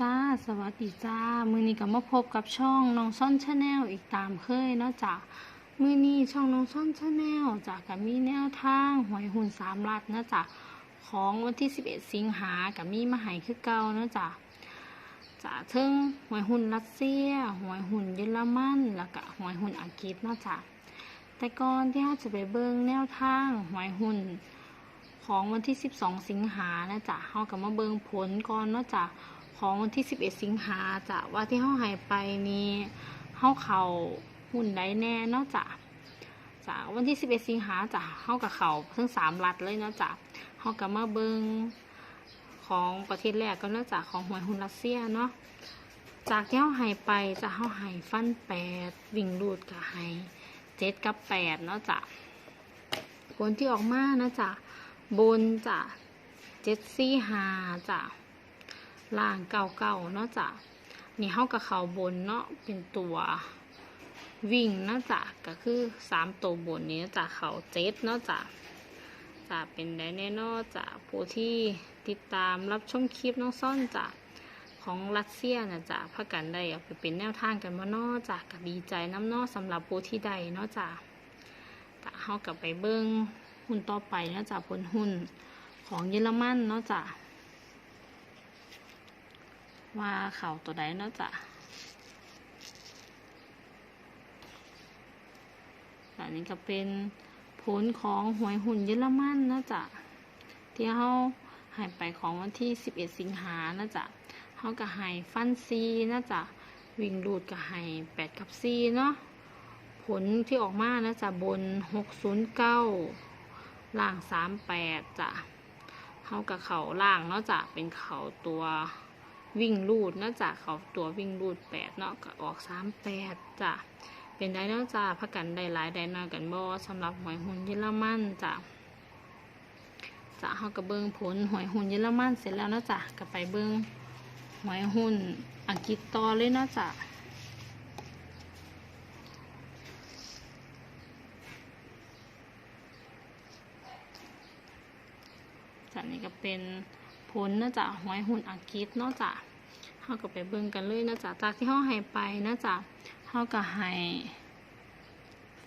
จ้าสวัสดีจ้า มือนี้ก็มาพบกับช่องน้องซ่อนชาแนลอีกตามเคยเนาะจ้ะมือนี้ช่องน้องซ่อนชาแนลจ้ะก็มีแนวทางหวยหุ่นสามลัดนะจ้ะของวันที่ 11 สิงหากับมีมาหายคือเก่าเนาะจ้ะจ้ะเทิงหวยหุ่นรัสเซียหวยหุ่นเยอรมันแล้วก็หวยหุ่นอังกฤษเนาะจ้ะแต่ก่อนที่เราจะไปเบิ่งแนวทางหวยหุ่นของวันที่ 12 สิงหานะจ๊ะเฮาก็มาเบิงผลก่อนเนาะจ้ะ ของวันที่ 11 สิงหาจ้ะว่าที่เฮาหายไปนี้เฮาเขาหุ้นใดแน่เนาะจ้ะจ้ะวันที่ 11 สิงหาจ้ะเฮากับเขาทั้ง3รัฐเลยเนาะจ้ะเฮาก็มาเบิงของประเทศแรกก็เนาะจ้ะของหวยหุ้นรัสเซียเนาะจากที่เฮาหายไปจะเฮาหายฟัน8วิ่งรูดก็ใหาย7กับ8เนาะจ้ะผลที่ออกมานะจ้ะบนจ้ะ7 4 5จ้ะ ล่างเก่าเก่าๆเนาะจ้ะนี่เฮากับเขาบนเนาะเป็นตัววิ่งเนาะจ้ะก็คือสามตัวบนนี้เนาะจ้ะเขาเจ็ดเนาะจ้ะจะเป็นได้แน่เนอนจ้ะผู้ที่ติดตามรับชมคลิปน้องซ่อนจ้ะของรัสเซียนะจ้ะพากันได้เอาไปเป็นแนวทางกันมาเนอจ้ะก็ดีใจน้ำเนอสำหรับผู้ที่ใดเนาะจ้ะแต่เฮากับไปเบิ้งหุ้นต่อไปเนาะจ้ะผลหุ้นของเยอรมันเนาะจ้ะ ว่าเขาตัวใดเนาะจ้ะอันนี้ก็เป็นผลของหวยหุ่นเยอรมันนาะจ้ะที่เขาหายไปของวันที่ 11 สิงหานะจ๊ะเขาก็หายฟันซีนะจ๊ะวิ่งดูดก็หาย8กับซีเนาะผลที่ออกมานะจ๊ะบน 609ล่าง 38จ้ะเขากับเขาล่างเนาะจ้ะเป็นเขาตัว วิ่งรูดเนาะจ้ะเขาตัววิ่งรูดแปดเนาะก็ออกสามแปดจ้ะเป็นได้เนาะจ้ะพักกันได้หลายได้น้อยกันบ่สำหรับหวยหุ่นเยอรมันจ้ะจ้ะเฮาก็เบิ่งผลหวยหุ่นเยอรมันเสร็จแล้วเนาะจ้ะก็ไปเบิ่งหวยหุ่นอังกฤษต่อเลยเนาะจ้ะจ้ะนี่ก็เป็น ผลเนาะจ้ะหวยหุ่นอังกฤษเนาะจ้ะเฮาก็ไปเบิ่งกันเลยนะจ๊ะจากที่เฮาให้ไปนะจ๊ะเฮาก็ให้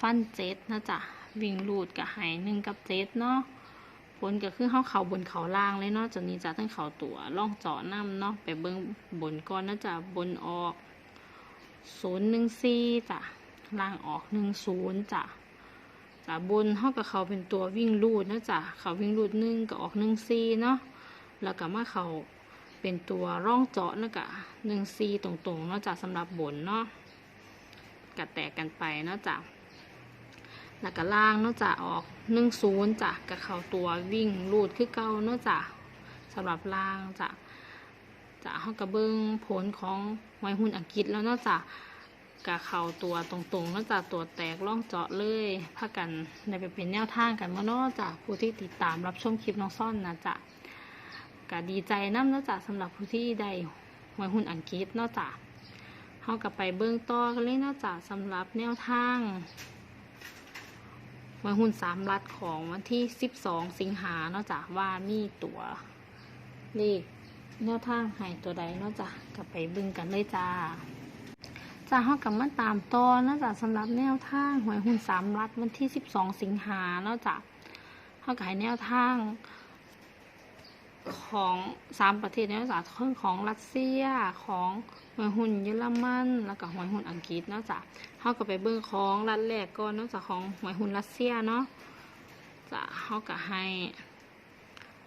ฟันเจ็ดนะจ๊ะวิ่งรูดก็ให้หนึ่งกับเจ็ดเนาะผลก็คือเฮาเข่าบนเข่าล่างเลยเนาะจากนี้จ้ะทั้งเข่าตัวล่องเจาะน้ำเนาะไปเบิ่งบนก่อนนะจ๊ะบนออกศูนย์หนึ่งสี่จ้ะล่างออกหนึ่งศูนย์จ้ะจ้ะบนเฮากับเขาเป็นตัววิ่งรูดนะจ๊ะเขาวิ่งรูดหนึ่งก็ออกหนึ่งสี่เนาะ แล้วก็มาเขาเป็นตัวร่องเจาะนะกะหนึ่งซีตรงๆเนาะจากสำหรับบนเนาะกัดแตกกันไปเนาะจากแล้วก็ล่างเนาะจากออกหนึ่งศูนย์จากกับเขาตัววิ่งรูดคือเก่าเนาะจากสำหรับล่างจากจะเขากระเบื้องผลของไวหุ่นอังกฤษแล้วเนาะจากกับเข่าตัวตรงๆเนาะจากตัวแตกร่องเจาะเลยพากันในไปเป็นแนวทางกันมาเนาะจากผู้ที่ติดตามรับชมคลิปน้องซ่อนนะจ๊ะ ก็ดีใจน้ำนาะจ้ะสำหรับผู้ที่ได้หวยหุ้นอังกฤษนาะจ้ะเฮากับไปเบิ่งต่อกันเลยนาะจ้ะสำหรับแนวทางหวยหุ้นสามรัฐของวันที่ 12 สิงหานาะจ้ะว่ามีตัวเลขแนวทางให้ตัวใดนาะจ้ะกับไปเบิ่งกันเลยจ้าจ้าเฮากับมาตามต่อนาะจ้ะสำหรับแนวทางหวยหุ้นสามรัฐวันที่ 12 สิงหานาะจ้ะเฮากับแนวทาง ของสามประเทศในภาษาเครื่องของรัสเซียของหวยหุ่นเยอรมันแล้วก็หวยหุ่นอังกฤษเนาะจ้ะเฮาก็ไปเบิ่งของรัฐแรกก่อนเนาะจ้ะของหวยหุ่นรัสเซียเนาะจ้ะเฮาก็ให้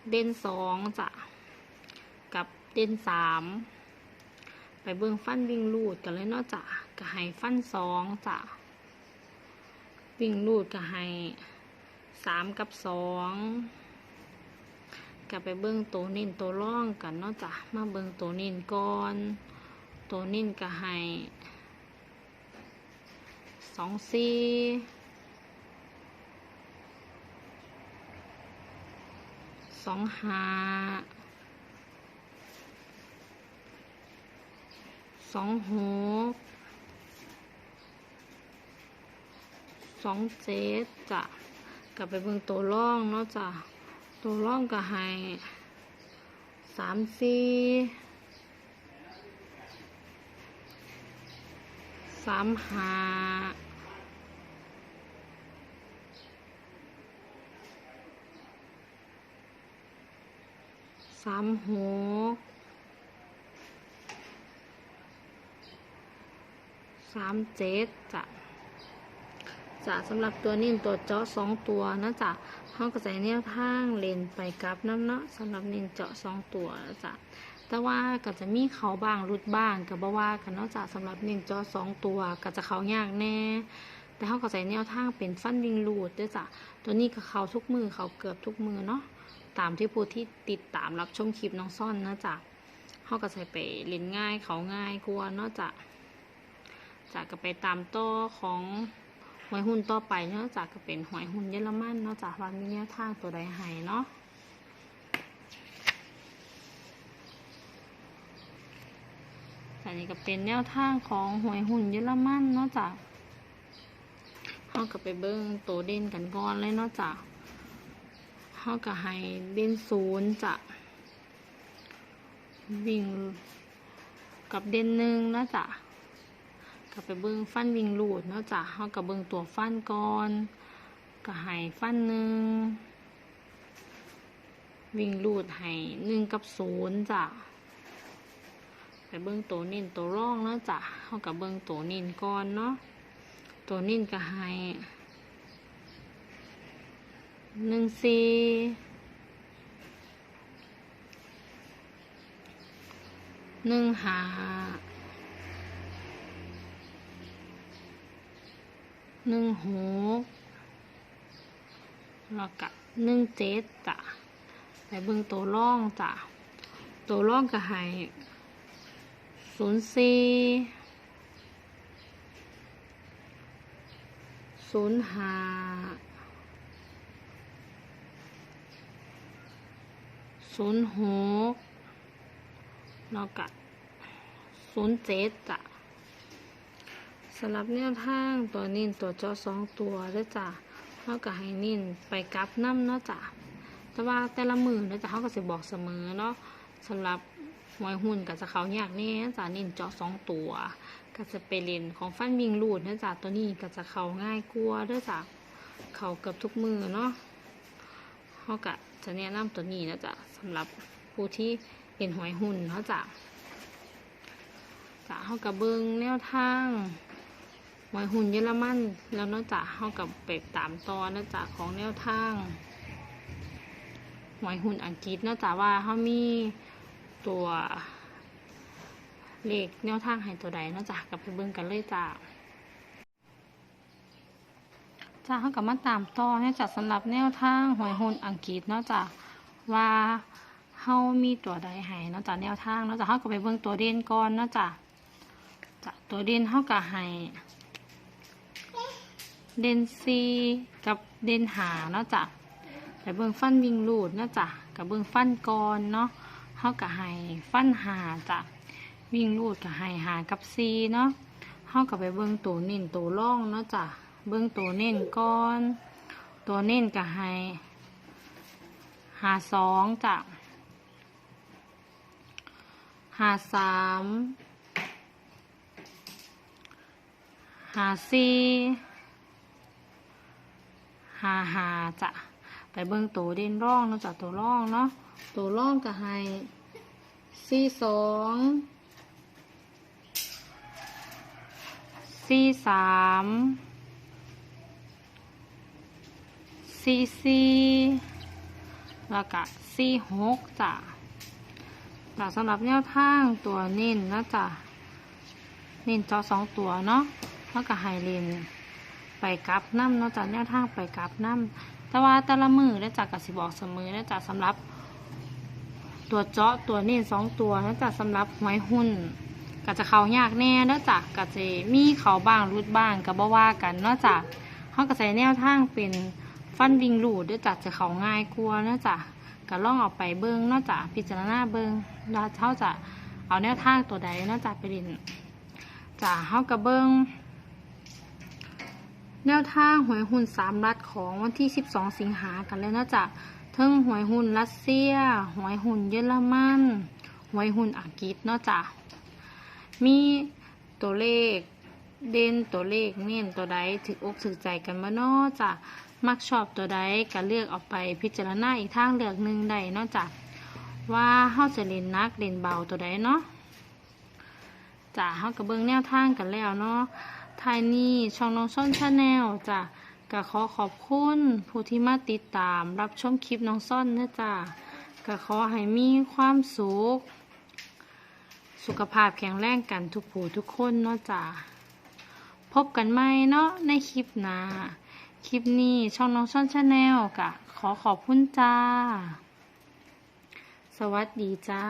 เด่นสองจ้ะกับเด่นสามไปเบิ่งฟันวิ่งลูดกันเลยเนาะจ้ะก็ให้ฟันสองจ้ะวิ่งลูดก็ให้สามกับสอง กับไปเบิ่งตัวนิ่นตัวร่องกันเนาะจ้ะมาเบิ่งตัวนิ่นก่อนตัวนิ่นก็ให้สองสี่สองห้าสองหกสองเจ็ดจ้ะกลับไปเบิ่งตัวร่องเนาะจ้ะ ตัวร่องก็ให้สามสี่สามห้าสามหกสามเจ็ดจ้ะจ้ะสำหรับตัวนิ่มตัวเจาะสองตัวนะจ้ะ เขาก็ใส่แนวทางเลนไปกลับน้ำเนาะสำหรับนิ่มเจาะสองตัวจ๊ะแต่ว่าก็จะมีเขาบ้างรุดบ้างกับบ่ว่ากันนาะจ๊ะสำหรับนิ่มเจาะสองตัวก็จะเขายากแน่แต่เขาก็ใส่แนวทางเป็นฟันวิงรูดด้วยจ้ะตัวนี้ก็เขาทุกมือเขาเกือบทุกมือเนาะตามที่ผู้ที่ติดตามรับชมคลิปน้องซ่อนนะจ๊ะเขาก็ใส่ไปเล่นง่ายเขาง่ายกลัวเนาะจ๊ะจากก็ไปตามโต้ของ หวยหุ้นต่อไปเนาะจากก็เป็นหวยหุ้นเยอรมันเนาะจากวันนี้แนวทางตัวใดให้เนาะแต่นี่ก็เป็นแนวทางของหวยหุ้นเยอรมันเนาะจากเขาก็ไปเบิ้งตัวเด่นกันก่อนเลยเนาะจ้ะเขาก็ให้เด่นศูนย์จะวิ่งกับเด่นหนึ่งเนาะจ้ะ ก็ไปเบิ้งฟันวิ่งลูดเนาะจ้ะเขาก็เบิ้งตัวฟันก่อนก็ให้ฟันหนึ่งวิ่งลูดให้หนึ่งกับศูนย์จ้ะไปเบิ้งตัวนิ่นตัวร่องเนาะจ้ะเขาก็เบิ้งตัวนิ่นก่อนเนาะตัวนิ่นก็ให้หนึ่งสี่หนึ่งหา หนึ่งหกแล้วก็หนึ่งเจ็ดจ้ะไปเบิ่งตัวร่องจ้ะตัวร่องก็ให้ศูนย์สี่ศูนย์ห้าศูนย์หกแล้วก็ศูนย์เจ็ดจ้ะำหรับแนวทางตัวนิ่นตัวจอสองตัวด้วยจ้ะเขาก็ให้นิ่นไปกลับน้ำเนาะจ้ะแต่ว่าแต่ละมือเนาะจ้ะเขาก็จะบอกเสมอเนาะสำหรับหวยหุ่นก็จะเขายากแน่จ้ะนิ่นเจาะสองตัวก็จะไปเล่นของฟันวิงรูดเนื่องจากตัวนี้ก็จะเขาง่ายกลัวเนื่องจากเขาเกือบทุกมือเนาะเขาก็จะแนะนำตัวนี้นะจ๊ะสำหรับผู้ที่เล่นหอยหุ่นเนาะจ้ะจะเขากับเบิงแนวทาง หอยหุ่นเยอรมันแล้วนาะจ้ะเข้ากับไปตามตอนนะจ๊ะของแนวทางหอยหุ่นอังกฤษนาะจ้ะว่าเขามีตัวเลขแนวทางให้ตัวใดนาะจ้ะกลับไปเบิ่งกันเลยจ้าจ้าเขากับมาตามต่อให้จัดสำหรับแนวทางหวยหุ้นอังกฤษนาะจ้ะว่าเฮามีตัวใดให้เนาะจ้ะแนวทางนาะจ้ะเฮาก็ไปเบิ่งตัวเด่นก่อนนาะจ้ะจ้ะตัวเด่นเฮาก็ให้ เดนซีกับเดนหาเนาะจ้ะไปเบิ่งฟันวิ่งลูดเนาะจ้ะกับเบิ่งฟันก่อนเนาะเฮาก็ให้ฟันหาจ้ะวิ่งรูดกับไฮหากับซีเนาะเฮากับไปเบิ่งตัวเน้นตัวร่องเนาะจ้ะเบิ่งตัวเน้นก่อน ตัวเน้นกับไฮหาสองจ้ะหาสามหาสี่ หาหาจะไปเบิ่งตัวเด่นร่องเนาะจ้ะตัวร่องเนาะตัวร่องกับไฮสี่สองสี่สามสี่สี่แล้วก็สี่หกจ้ะจ้ะสำหรับแนวทางตัวเน้นนะจ้ะเน้นจอสองตัวเนาะแล้วก็ไฮเลน ไปกลับน้ำนาะจ้ะแนวทางไปกลับน้ำแต่ว่าแต่ละมือได้จากกสิบอกเสมอนะจ้ะสำหรับตัวเจาะตัวเน้นสองตัวนะจ้ะสำหรับหวยหุ้นก็จะเขายากแน่เนาะจ้ะก็จะมีเขาบ้างรุดบ้างก็บ่ว่ากันเนาะจ้ะเขาก็ใส่แนวทางเป็นฟันวิงลูดเด้อจ้ะจะเขาง่ายกลัวเนาะจ้ะก็ล่องออกไปเบิ้งเนาะจ้ะพิจารณาเบิ้งแล้วเขาจะเอาแนวทางตัวใดเนาะจ้ะไปเรียนจ้ะเขาก็เบิ้ง แนวทางหวยหุ้นสามรัฐของวันที่ 12 สิงหากันเลยเนาะจ้ะเทั้งหวยหุ้นรัสเซีย หวยหุ้นเยอรมันหวยหุ้นอังกฤษเนาะจ้ะมีตัวเลขเด่นตัวเลขเน้นตัวใดถึกอกถึกใจกันบ่เนาะจ้ะมักชอบตัวใดก็เลือกเอาไปพิจารณาอีกทางเลือกหนึ่งได้เนาะจ้ะว่าเฮาจะเล่นนักเล่นเบาตัวใดเนาะจ้ะเฮาก็เบิ่งแนวทางกันแล้วเนาะ ท้ายนี้ช่องน้องส้นชาแนลจ้ะก็ขอขอบคุณผู้ที่มาติดตาม รับชมคลิปน้องส้นนะจ้ะก็ขอให้มีความสุข สุขภาพแข็งแรงกันทุกผู้ทุกคนเนาะจ้ะพบกันใหม่เนาะในคลิปหน้าคลิปนี้ช่องน้องช่อนชาแนลกะขอขอบคุณจ้า สวัสดีจ้า